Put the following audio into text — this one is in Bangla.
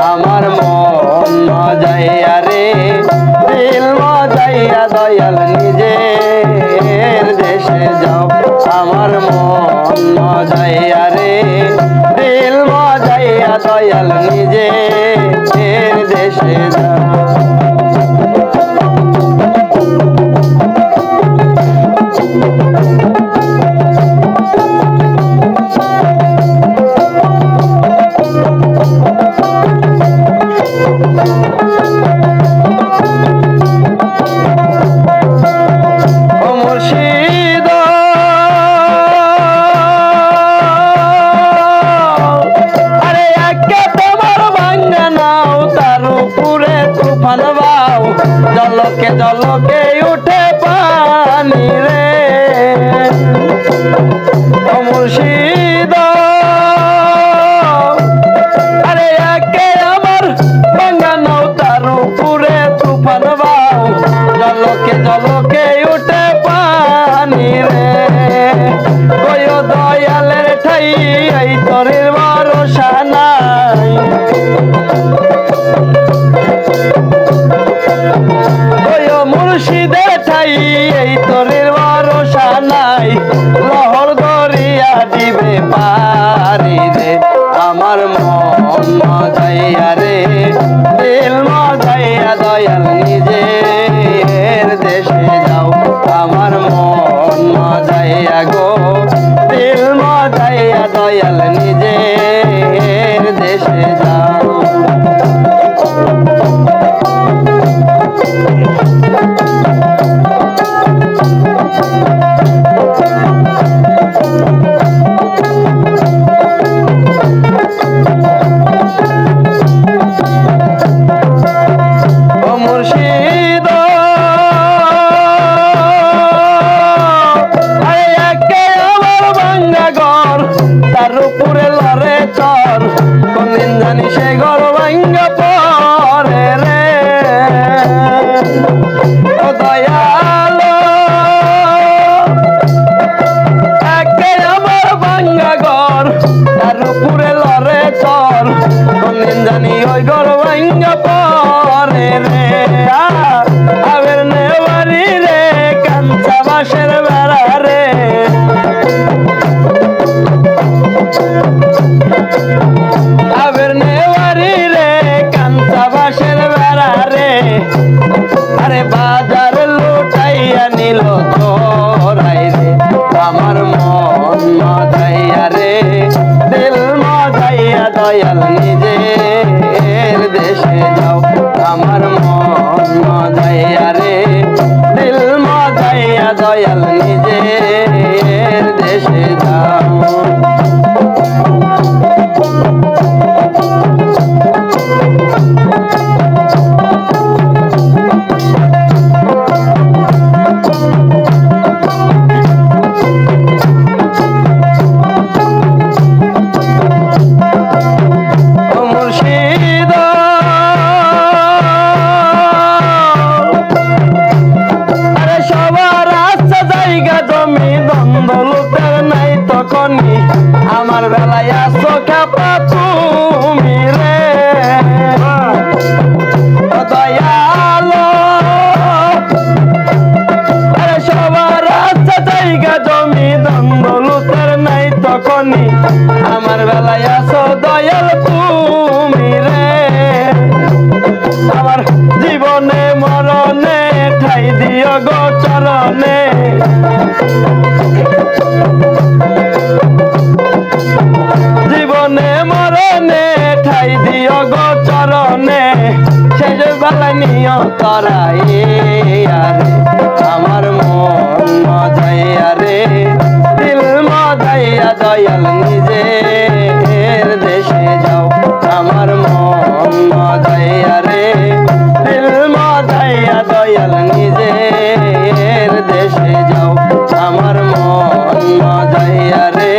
আমার মন মজাইয়া রে, দিল মজাইয়া দয়াল নিজের দেশে যাও। আমার মন মজাইয়া রে, দিল মজাইয়া দয়াল নিজের দেশে যাও। Música আমার মন মজাইয়া রে দিল মজাইয়া দয়াল নিজের পরে রে আবের নেওয়ারি রে, কাঞ্চা বাসের বেড়া রে। আবের নেওয়ারি রে, কাঞ্চা বাসের বেড়া রে। আরে বাজার লুটাইয়া নিল তোরাই রে নিজের দেশে যাও। আমার মন মজাইয়া রে দিল মজাইয়া দয়াল নিজের দেশে যাও। তখনই আমার বেলায় আসো দয়াল তুমি রে। আমার জীবনে মরণে ঠাই দিও গো চরণে। জীবনে মরণে ঠাই দিও গো চরণে। শেষ বেলা নিও তরাই আরে আরে